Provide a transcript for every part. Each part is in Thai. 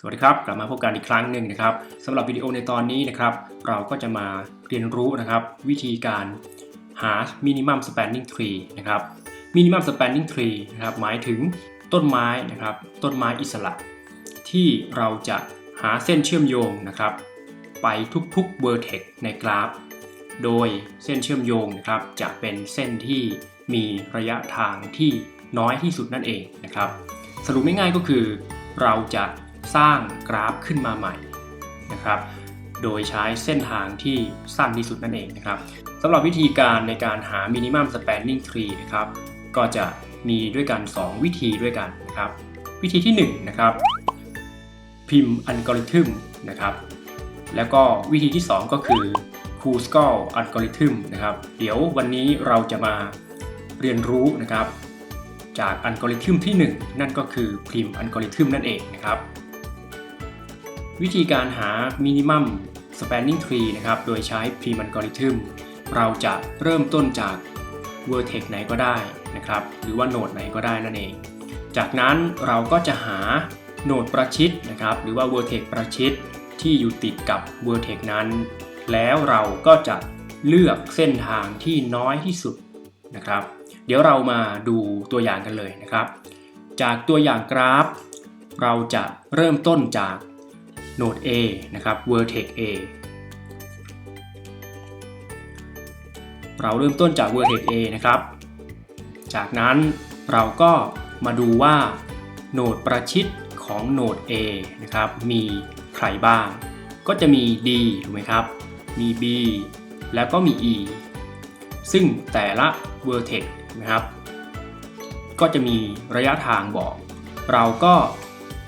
สวัสดีครับ กลับมาพบกันอีกครั้งหนึ่งนะครับสำหรับวิดีโอในตอนนี้นะครับ เราก็จะมาเรียนรู้นะครับ วิธีการหา minimum spanning tree นะครับ minimum spanning tree นะครับหมายถึงต้นไม้นะครับ ต้นไม้อิสระ ที่เราจะหาเส้นเชื่อมโยงนะครับ ไปทุกๆ vertex ในกราฟ โดยเส้นเชื่อมโยงนะครับจะเป็นเส้นที่มีระยะทางที่น้อยที่สุดนั่นเองนะครับ สรุปง่ายๆก็คือเราจะ สร้างกราฟขึ้นมาใหม่นะครับ โดยใช้เส้นทางที่สั้นที่สุดนั่นเองนะครับสำหรับวิธีการในการหา minimum spanning tree นะครับ ก็จะมีด้วยกัน 2 วิธีด้วยกันนะครับ วิธีที่1นะครับ พิมพ์อัลกอริทึมนะครับ แล้วก็วิธีที่ 2 ก็คือ c o o s c a l algorithm นะครับ เดี๋ยววันนี้เราจะมาเรียนรู้นะครับ จากอัลกอริทึมที่ 1 นั่นก็คือพิมพ์อัลกอริทึมนั่นเองนะครับ วิธีการหา minimum spanning tree นะครับ โดยใช้พิมพ์อัลกอริทึมเราจะเริ่มต้นจาก vertex ไหนก็ได้นะครับ หรือว่าโนดไหนก็ได้นั่นเอง จากนั้นเราก็จะหาโนดประชิดนะครับ หรือว่า vertex ประชิดที่อยู่ติดกับ vertex นั้น แล้วเราก็จะเลือกเส้นทางที่น้อยที่สุดนะครับ เดี๋ยวเรามาดูตัวอย่างกันเลยนะครับ จากตัวอย่างกราฟ เราจะเริ่มต้นจาก โนด A นะครับ vertex A เราเริ่มต้นจาก vertex A นะครับ จากนั้นเราก็มาดูว่าโนดประชิดของโนด A นะครับ มีใครบ้าง ก็จะมี D ถูกไหมครับ มี B แล้วก็มี E ซึ่งแต่ละ vertex นะครับ ก็จะมีระยะทางบอก เราก็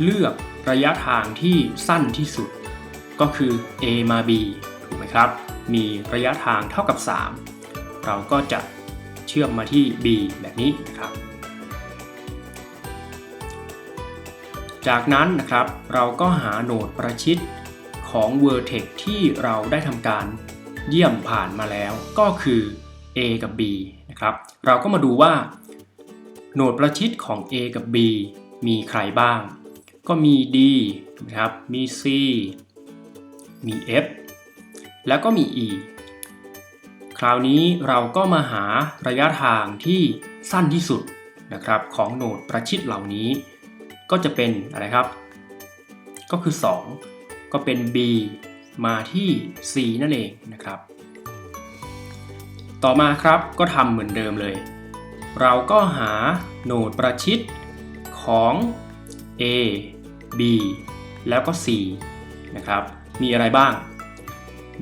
เลือก ระยะทางที่สั้นที่สุด ก็คือ A มา B ถูกไหมครับ มีระยะทางเท่ากับ 3 เราก็จะเชื่อมมาที่ B แบบนี้นะครับ จากนั้นนะครับเราก็หาโหนดประชิดของ vertex ที่เราได้ทำการเยี่ยมผ่านมาแล้วก็คือ A กับ B นะครับ เราก็มาดูว่า โหนดประชิดของ A กับ B มีใครบ้าง ก็มี D นะครับ มี C มี F แล้วก็มี E คราวนี้เราก็มาหาระยะทางที่สั้นที่สุดนะครับของโหนดประชิดเหล่านี้ ก็จะเป็นอะไรครับ ก็คือ 2 ก็เป็น B มาที่ C นั่นเองนะครับ ต่อมาครับก็ทำเหมือนเดิมเลย เราก็หาโหนดประชิดของ A B แล้วก็ C นะครับ มีอะไรบ้าง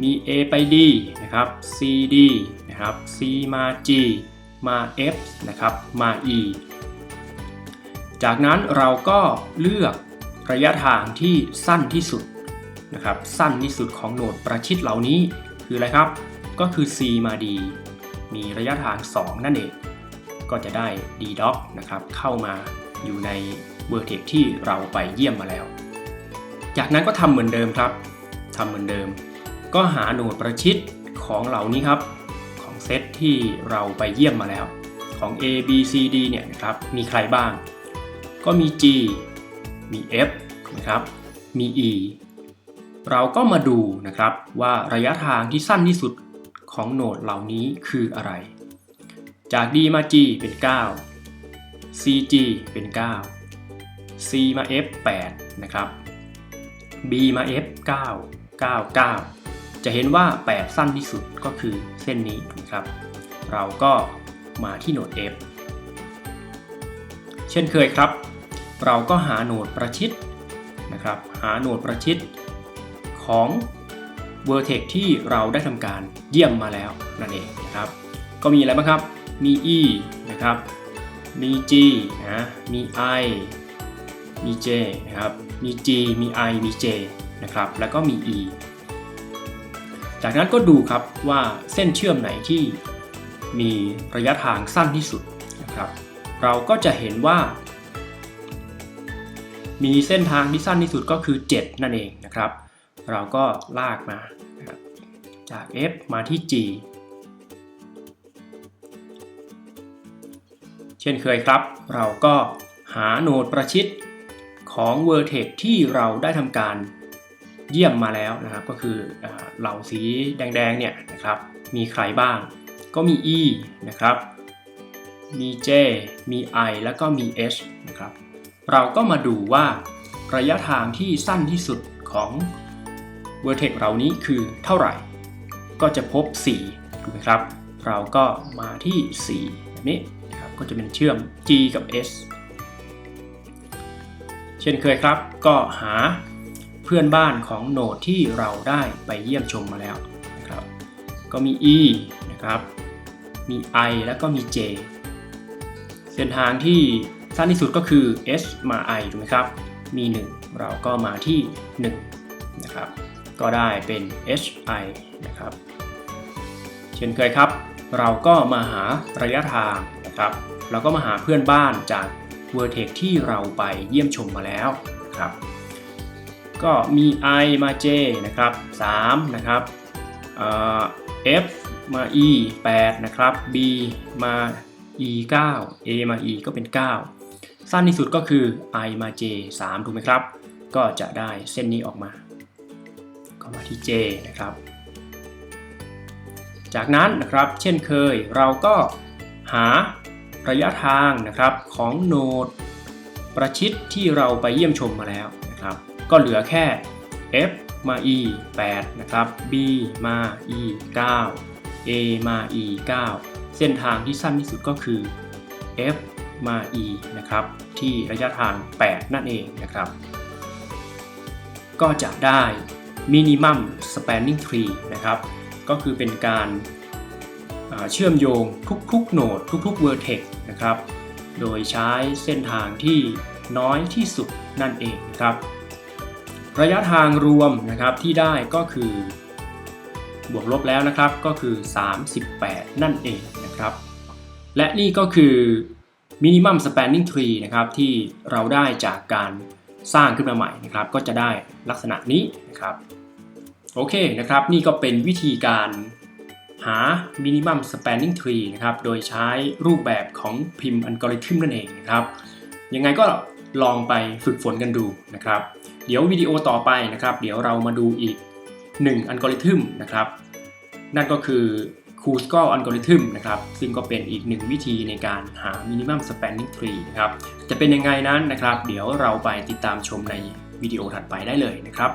มี A ไป D นะครับ C D นะครับ C มา G มา F นะครับ มา E จากนั้นเราก็เลือกระยะทางที่สั้นที่สุดนะครับ สั้นที่สุดของโหนดประชิดเหล่านี้คืออะไรครับ ก็คือ C มา D มีระยะทาง 2 นั่นเอง ก็จะได้ D dot นะครับ เข้ามาอยู่ใน vertex ที่เราไปเยี่ยมมาแล้ว จากนั้นก็ทำเหมือนเดิมครับทำเหมือนเดิม ก็หาโหนดประชิดของเหล่านี้ครับ ของเซตที่เราไปเยี่ยมมาแล้ว ของ A B C D เนี่ยนะครับ มีใครบ้าง ก็มี G มี F นะครับ มี E เราก็มาดูนะครับว่าระยะทางที่สั้นที่สุดของโหนดเหล่านี้คืออะไร จาก D มา G เป็น 9 CG เป็น 9 C มา F 8นะครับ B มา F 9 9 9 จะเห็นว่า 8 สั้นที่สุดก็คือเส้นนี้นะครับ เราก็มาที่โหนด F เช่นเคยครับ เราก็หาโหนดประชิดนะครับ หาโหนดประชิดของ vertex ที่เราได้ทำการเยี่ยมมาแล้วนั่นเองนะครับ ก็มีอะไรบ้างครับ มี e นะครับ มี g นะ มี i มี j นะครับ มี g มี i มี j นะครับ แล้วก็มี e จากนั้นก็ดูครับว่าเส้นเชื่อมไหนที่มีระยะทางสั้นที่สุดนะครับ เราก็จะเห็นว่า มีเส้นทางที่สั้นที่สุดก็คือ 7 นั่นเองนะครับ เราก็ลากมาจาก F มาที่ G เช่นเคยครับ เราก็หาโหนดประชิด ของ Vertex ที่เราได้ทำการเยี่ยมมาแล้วนะครับ ก็คือเหล่าสีแดงๆเนี่ยนะครับ มีใครบ้าง ก็มี E นะครับ มี J มี I แล้วก็มี H นะครับ เราก็มาดูว่าระยะทางที่สั้นที่สุดของ Vertex เหล่านี้คือเท่าไหร่ ก็จะพบ4ถูกไหมครับ เราก็มาที่4แบบนี้นะครับ ก็จะเป็นเชื่อม G กับ S ช่นเคยครับ ก็หาเพื่อนบ้านของโนดที่เราได้ไปเยี่ยมชมมาแล้วนะครับ ก็มี E นะครับ มี I แล้วก็มี J เส้นทางที่สั้นที่สุดก็คือ S มา I ถูกไหมครับ มี 1 เราก็มาที่ 1 นะครับ ก็ได้เป็น HI นะครับ เช่นเคยครับ เราก็มาหาระยะทางนะครับ เราก็มาหาเพื่อนบ้านจาก Vertex ที่เราไปเยี่ยมชมมาแล้วนะครับ ก็มี I มา J นะครับ3นะครับเอ่อ F มา E 8นะครับ B มา E 9 A มา E ก็เป็น 9 สั้นที่สุดก็คือ I มา J 3ถูกไหมครับ ก็จะได้เส้นนี้ออกมา ก็มาที่ J นะครับ จากนั้นนะครับ เช่นเคยเราก็หา ระยะทางนะครับของโนดประชิดที่เราไปเยี่ยมชมมาแล้วนะครับ ก็เหลือแค่ F มา E 8นะครับ B มา E 9 A มา E 9 เส้นทางที่สั้นที่สุดก็คือ F มา E นะครับที่ระยะทาง 8 นั่นเองนะครับ ก็จะได้ minimum spanning tree นะครับ ก็คือเป็นการ เชื่อมโยงทุกๆโนดทุกๆ vertex นะครับ โดยใช้เส้นทางที่น้อยที่สุดนั่นเองนะครับ ระยะทางรวมนะครับที่ได้ก็คือบวกลบแล้วนะครับก็คือ 38 นั่นเองนะครับ และนี่ก็คือ minimum spanning tree นะครับที่เราได้จากการสร้างขึ้นมาใหม่นะครับ ก็จะได้ลักษณะนี้นะครับ โอเคนะครับ นี่ก็เป็นวิธีการ หา minimum spanning tree นะครับ โดยใช้รูปแบบของพิมพ์อัลกอริทึมนั่นเองนะครับ ยังไงก็ลองไปฝึกฝนกันดูนะครับ เดี๋ยววิดีโอต่อไปนะครับ เดี๋ยวเรามาดูอีก1อัลกอริทึมนะครับ นั่นก็คือ c o o s c o r e algorithm นะครับ ซึ่งก็เป็นอีกหนึ่งวิธีในการหา minimum spanning tree นะครับ จะเป็นยังไงนั้นนะครับ เดี๋ยวเราไปติดตามชมในวิดีโอถัดไปได้เลยนะครับ